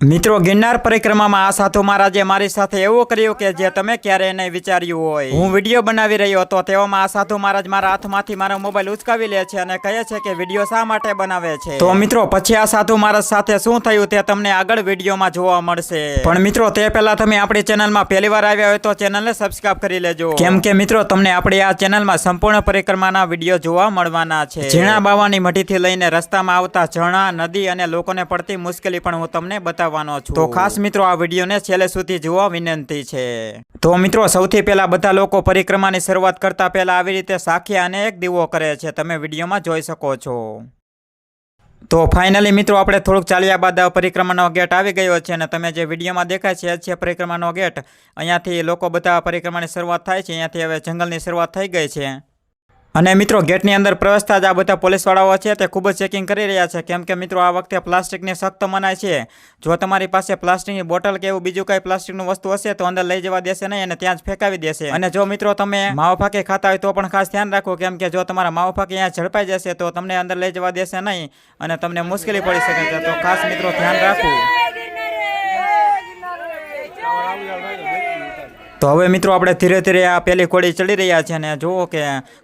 મિત્રો ગિરનાર પરિક્રમામાં આ સાધુ મહારાજે મારી સાથે એવું કર્યું કે જે તમે ક્યારેય નહીં વિચાર્યું હોય. હું વીડિયો બનાવી રહ્યો હતો તેવામાં આ સાધુ મહારાજ મારા હાથમાંથી મારો મોબાઈલ ઉચકાવી લે છે અને કહે છે કે વીડિયો શા માટે બનાવે છે? તો મિત્રો પછી આ સાધુ મહારાજ સાથે શું થયું તે તમને આગળ વિડીયોમાં જોવા મળશે. પણ મિત્રો તે પહેલા તમે આપણી ચેનલમાં પહેલી વાર આવ્યા હોય તો ચેનલને સબસ્ક્રાઇબ કરી લેજો. કેમ કે મિત્રો તમને આપણી આ ચેનલમાં સંપૂર્ણ પરિક્રમાના વીડિયો જોવા મળવાના છે. ઝીણા બાવાની મઢીથી લઈને રસ્તામાં આવતા ઝરણા નદી અને લોકોને પડતી મુશ્કેલી પણ હું તમને બતાવવાનો છું. તો ખાસ મિત્રો આ વિડીયોને છેલ્લે સુધી જોવા વિનંતી છે. તો મિત્રો, સૌથી પહેલા બધા લોકો પરિક્રમાની શરૂઆત કરતા પહેલા આવી રીતે સાખી અને એક દીવો કરે છે. તમે વિડીયોમાં જોઈ શકો છો. તો ફાઇનલી મિત્રો, આપણે થોડુંક ચાલ્યા બાદ પરિક્રમાનો ગેટ આવી ગયો છે અને તમે જે વિડીયોમાં દેખાય છે છે પરિક્રમાનો ગેટ. અહીંયાથી લોકો બધા પરિક્રમાની શરૂઆત થાય છે. અહીંયાથી હવે જંગલની શરૂઆત થઈ ગઈ છે. અને મિત્રો, ગેટની અંદર પ્રવેશતા જ આ બધા પોલીસવાળાઓ છે તે ખૂબ જ ચેકિંગ કરી રહ્યા છે. કેમ કે મિત્રો, આ વખતે પ્લાસ્ટિકની સખ્ત મનાય છે. જો તમારી પાસે પ્લાસ્ટિકની બોટલ કે એવું બીજું કંઈ પ્લાસ્ટિકનું વસ્તુ હશે તો અંદર લઈ જવા દેશે નહીં અને ત્યાં જ ફેંકાવી દેશે. અને જો મિત્રો, તમે માવો ફાંકી ખાતા હોય તો પણ ખાસ ધ્યાન રાખો. કેમ કે જો તમારા માવો ફાંકી અહીંયા ઝડપાઈ જશે તો તમને અંદર લઈ જવા દેશે નહીં અને તમને મુશ્કેલી પડી શકે છે. તો ખાસ મિત્રો, ધ્યાન રાખવું તો હવે મિત્રો આપણે ધીરે ધીરે આ પહેલી કોળી ચડી રહ્યા છે અને જુઓ કે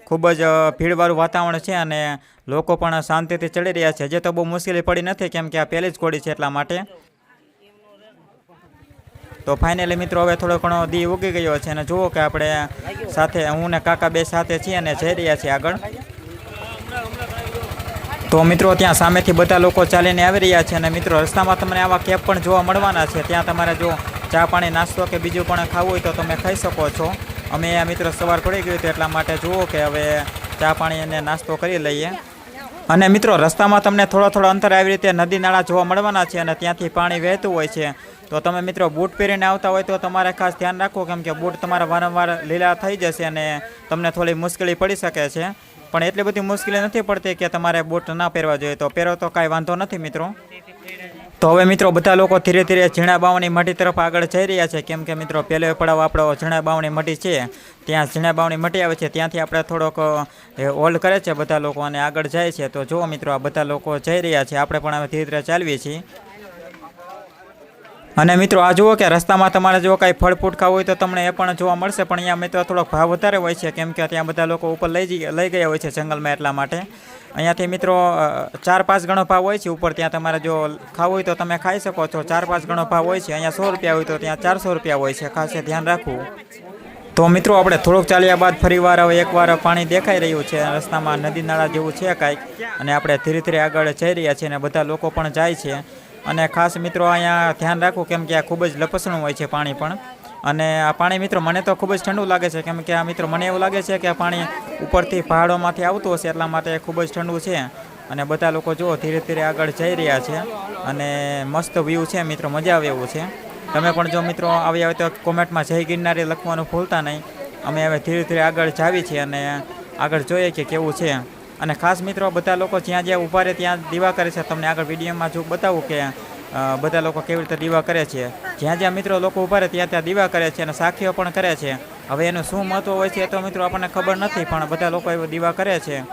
ખૂબ જ ભીડવાળું વાતાવરણ છે અને લોકો પણ શાંતિથી ચડી રહ્યા છે. જે તો બહુ મુશ્કેલી પડી નથી કેમ કે આ પહેલી જ કોળી છે એટલા માટે. તો ફાઇનલી મિત્રો હવે થોડો ઘણો દી ઉગી ગયો છે અને જુઓ કે આપણે સાથે હું ને કાકા બે સાથે છીએ અને જઈ રહ્યા છીએ આગળ. તો મિત્રો ત્યાં સામેથી બધા લોકો ચાલીને આવી રહ્યા છે અને મિત્રો રસ્તામાં તમને આવા કેબ પણ જોવા મળવાના છે. ત્યાં તમારે જો ચા પાણી, નાસ્તો કે બીજું પણ ખાવું હોય તો તમે ખાઈ શકો છો. અમે આ મિત્રો સવાર પડી ગયું હતું, એટલા માટે જુઓ કે હવે ચા પાણી અને નાસ્તો કરી લઈએ. અને મિત્રો, રસ્તામાં તમને થોડો થોડો અંતર આવી રીતે નદી નાળા જોવા મળવાના છે અને ત્યાંથી પાણી વહેતું હોય છે. તો તમે મિત્રો, બૂટ પહેરીને આવતા હોય તો તમારે ખાસ ધ્યાન રાખવું, કેમ કે બૂટ તમારા વારંવાર લીલા થઈ જશે અને તમને થોડી મુશ્કેલી પડી શકે છે. પણ એટલી બધી મુશ્કેલી નથી પડતી કે તમારે બૂટ ના પહેરવા જોઈએ. તો પહેરો તો કાંઈ વાંધો નથી, મિત્રો. તો હવે મિત્રો બધા લોકો ધીરે ધીરે ઝીણા બાવણી મટી તરફ આગળ જઈ રહ્યા છે. કેમ કે મિત્રો પહેલો પડાવ આપણો ઝીણા બાવણી મટી છે. ત્યાં ઝીણા બાવણી મટી આવે છે. ત્યાંથી આપણે થોડોક હોલ્ડ કરે છે બધા લોકો અને આગળ જાય છે. તો જુઓ મિત્રો આ બધા લોકો જઈ રહ્યા છે. આપણે પણ હવે ધીરે ધીરે ચાલવીએ છીએ. અને મિત્રો આ જુઓ કે રસ્તામાં તમારે જો કાંઈ ફળ ફૂટકા હોય તો તમને એ પણ જોવા મળશે. પણ અહીંયા મિત્રો થોડોક ભાવ વધારે હોય છે. કેમ કે ત્યાં બધા લોકો ઉપર લઈ જઈ, લઈ ગયા હોય છે જંગલમાં એટલા માટે. અહીંયાથી મિત્રો ચાર પાંચ ગણો ભાવ હોય છે. ઉપર ત્યાં તમારે જો ખાવું હોય તો તમે ખાઈ શકો છો. ચાર પાંચ ગણો ભાવ હોય છે. અહીંયા સો રૂપિયા હોય તો ત્યાં ચારસો રૂપિયા હોય છે. ખાસ ધ્યાન રાખવું. તો મિત્રો, આપણે થોડુંક ચાલ્યા બાદ ફરીવાર હવે એકવાર પાણી દેખાઈ રહ્યું છે. રસ્તામાં નદી નાળા જેવું છે કાંઈક. અને આપણે ધીરે ધીરે આગળ જઈ રહ્યા છીએ અને બધા લોકો પણ જાય છે. અને ખાસ મિત્રો, અહીંયા ધ્યાન રાખવું કેમ કે આ ખૂબ જ લપસણું હોય છે પાણી પણ. અને આ પાણી મિત્રો, મને તો ખૂબ જ ઠંડુ લાગે છે. કેમ કે આ મિત્રો, મને એવું લાગે છે કે આ પાણી ઉપરથી પહાડોમાંથી આવતું હશે, એટલા માટે ખૂબ જ ઠંડુ છે. અને બધા લોકો જુઓ, ધીરે ધીરે આગળ જઈ રહ્યા છે અને મસ્ત વ્યૂ છે મિત્રો, મજા આવે એવું છે. તમે પણ જો મિત્રો આવ્યા હોય તો કોમેન્ટમાં જય ગિરનારી લખવાનું ભૂલતા નહીં. અમે હવે ધીરે ધીરે આગળ જાવી છીએ અને આગળ જોઈએ કે કેવું છે. અને ખાસ મિત્રો, બધા લોકો જ્યાં જ્યાં ઊભા રહે ત્યાં દીવા કરે છે. તમને આગળ વિડીયોમાં જો બતાવું કે બધા લોકો કેવી રીતે દીવા કરે છે? જ્યાં જ્યાં મિત્રો લોકો ઊભા રહે ત્યાં ત્યાં દીવા કરે છે અને સાખીઓ પણ કરે છે. હવે એનું શું મહત્વ હોય છે એ તો મિત્રો આપણને ખબર નથી, પણ બધા લોકો એવો દીવા કરે છે.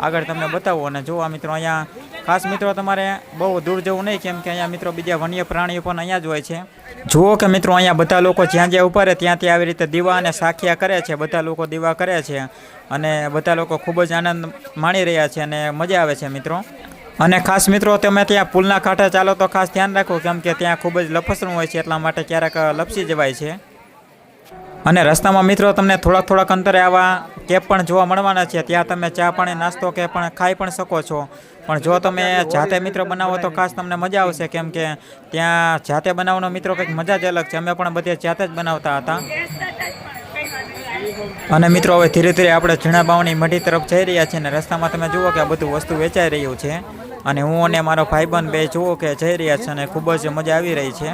આગળ તમને બતાવો અને જો આ મિત્રો અહીંયા, ખાસ મિત્રો તમારે બહુ દૂર જવું નહીં, કેમ કે અહીંયા મિત્રો બીજા વન્ય પ્રાણીઓ પણ અહીંયા જ હોય છે. જુઓ કે મિત્રો અહીંયા બધા લોકો જ્યાં જ્યાં ઊભા ત્યાં ત્યાં આવી રીતે દીવા અને સાખિયા કરે છે, બધા લોકો દીવા કરે છે અને બધા લોકો ખૂબ જ આનંદ માણી રહ્યા છે અને મજા આવે છે મિત્રો. અને ખાસ મિત્રો, તમે ત્યાં પુલના કાંઠે ચાલો તો ખાસ ધ્યાન રાખો કેમ કે ત્યાં ખૂબ જ લપસણું હોય છે, એટલા માટે ક્યારેક લપસી જવાય છે. અને રસ્તામાં મિત્રો, તમને થોડાક થોડાક અંતરે આવા કેપ પણ જોવા મળવાના છે. ત્યાં તમે ચા પાણી, નાસ્તો કે પણ ખાઈ પણ શકો છો. પણ જો તમે જાતે મિત્રો બનાવો તો ખાસ તમને મજા આવશે કેમ કે ત્યાં જાતે બનાવવાનો મિત્રો કંઈક મજા જ અલગ છે. અમે પણ બધે જાતે જ બનાવતા હતા. અને મિત્રો, હવે ધીરે ધીરે આપણે ઝીણા બાવની મઢી તરફ જઈ રહ્યા છીએ અને રસ્તામાં તમે જુઓ કે આ બધું વસ્તુ વેચાઈ રહ્યું છે. અને હું અને મારો ભાઈબંધ બે જુઓ કે જઈ રહ્યા છે અને ખૂબ જ મજા આવી રહી છે.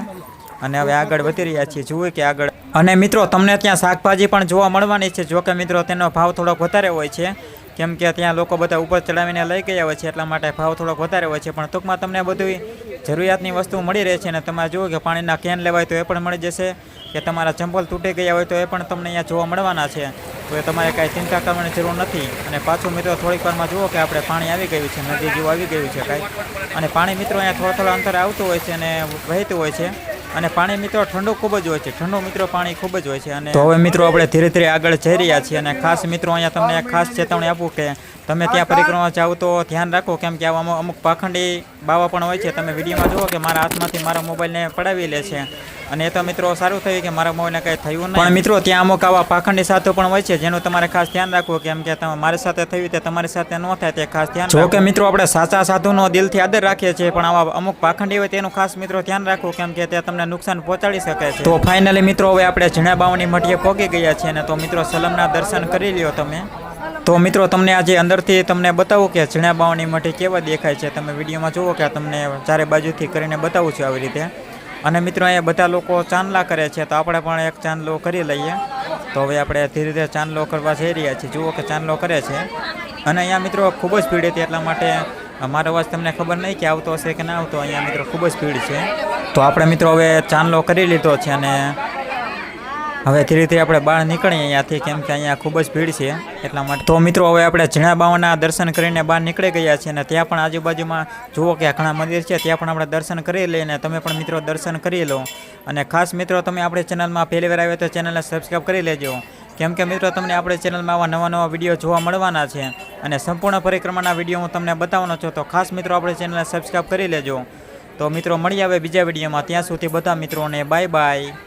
અને હવે આગળ વધી રહ્યા છીએ. જુઓ કે આગળ અને મિત્રો, તમને ત્યાં શાકભાજી પણ જોવા મળવાની છે. જો કે મિત્રો, તેનો ભાવ થોડોક વધારે હોય છે. કેમ કે ત્યાં લોકો બધા ઉપર ચડાવીને લઈ ગયા હોય છે, એટલા માટે ભાવ થોડોક વધારે હોય છે. પણ ટૂંકમાં તમને બધું જરૂરિયાતની વસ્તુ મળી રહે છે અને તમે જુઓ કે પાણીના કેન લેવાય તો એ પણ મળી જશે, કે તમારા ચંપલ તૂટી ગયા હોય તો એ પણ તમને અહીંયા જોવા મળવાના છે. તો એ તમારે કાંઈ ચિંતા કરવાની જરૂર નથી. અને પાછું મિત્રો થોડીક વારમાં જુઓ કે આપણે પાણી આવી ગયું છે, નદી જેવું આવી ગયું છે કાંઈ. અને પાણી મિત્રો અહીંયા થોડા થોડા અંતરે આવતું હોય છે અને વહેતું હોય છે. અને પાણી મિત્રો ઠંડુ ખૂબ જ હોય છે. ઠંડુ મિત્રો પાણી ખૂબ જ હોય છે અને તો હવે મિત્રો આપણે ધીરે ધીરે આગળ જઈ રહ્યા છીએ અને ખાસ મિત્રો અહીંયા તમને ખાસ ચેતવણી આપું કે તમે ત્યાં પરિક્રમા જાઓ તો ધ્યાન રાખો કેમ કે આવા અમુક અમુક પાખંડી બાવા પણ હોય છે. તમે વિડીયોમાં જુઓ કે મારા હાથમાંથી મારા મોબાઈલને પડાવી લે છે. અને એ તો મિત્રો સારું થયું કે મારા મોબાઈલને કંઈ થયું નહીં. પણ મિત્રો ત્યાં અમુક આવા પાખંડી સાધુ પણ હોય છે જેનું તમારે ખાસ ધ્યાન રાખવું કેમ કે તમે મારી સાથે થયું તે તમારી સાથે ન થાય તે ખાસ ધ્યાન જો કે મિત્રો આપણે સાચા સાધુનો દિલથી આદર રાખીએ છીએ પણ આવા અમુક પાખંડી હોય તેનું ખાસ મિત્રો ધ્યાન રાખવું કેમ કે તે તમને નુકસાન પહોંચાડી શકે છે. તો ફાઇનલી મિત્રો હવે આપણે ઝીણા બાવની મઠીએ પહોંચી ગયા છીએ અને તો મિત્રો સલમના દર્શન કરી લ્યો તમે. તો મિત્રો, તમને આજે અંદરથી તમને બતાવું કે ઝીણા બાવની મઠી કેવા દેખાય છે. તમે વિડીયોમાં જુઓ કે તમને ચારે બાજુથી કરીને બતાવું છું આવી રીતે. અને મિત્રો, અહીંયા બધા લોકો ચાંદલા કરે છે, તો આપણે પણ એક ચાંદલો કરી લઈએ. તો હવે આપણે ધીરે ધીરે ચાંદલો કરવા જઈ રહ્યા છીએ. જુઓ કે ચાંદલો કરે છે. અને અહીંયા મિત્રો, ખૂબ જ ભીડ હતી, એટલા માટે મારો અવાજ તમને ખબર નહીં કે આવતો હશે કે ના આવતો. અહીંયા મિત્રો, ખૂબ જ ભીડ છે. તો આપણે મિત્રો, હવે ચાંદલો કરી લીધો છે અને હવે ધીરે ધીરે આપણે બહાર નીકળીએ અહીંયાથી, કેમ કે અહીંયા ખૂબ જ ભીડ છે, એટલા માટે. તો મિત્રો, હવે આપણે ઝીણા બાવાના દર્શન કરીને બહાર નીકળી ગયા છીએ અને ત્યાં પણ આજુબાજુમાં જુઓ કે ઘણા મંદિર છે, ત્યાં પણ આપણે દર્શન કરી લઈએ અને તમે પણ મિત્રો દર્શન કરી લો. અને ખાસ મિત્રો, તમે આપણી ચેનલમાં પહેલી વાર આવ્યા તો ચેનલને સબસ્ક્રાઈબ કરી લેજો. કેમ કે મિત્રો, તમને આપણે ચેનલમાં આવા નવા નવા વીડિયો જોવા મળવાના છે અને સંપૂર્ણ પરિક્રમાના વીડિયો હું તમને બતાવવાનો છું, તો ખાસ મિત્રો, આપણે ચેનલને સબસ્ક્રાઈબ કરી લેજો. તો મિત્રો મળી આવે બીજા વિડીયોમાં ત્યાં સુધી બધા મિત્રોને બાય બાય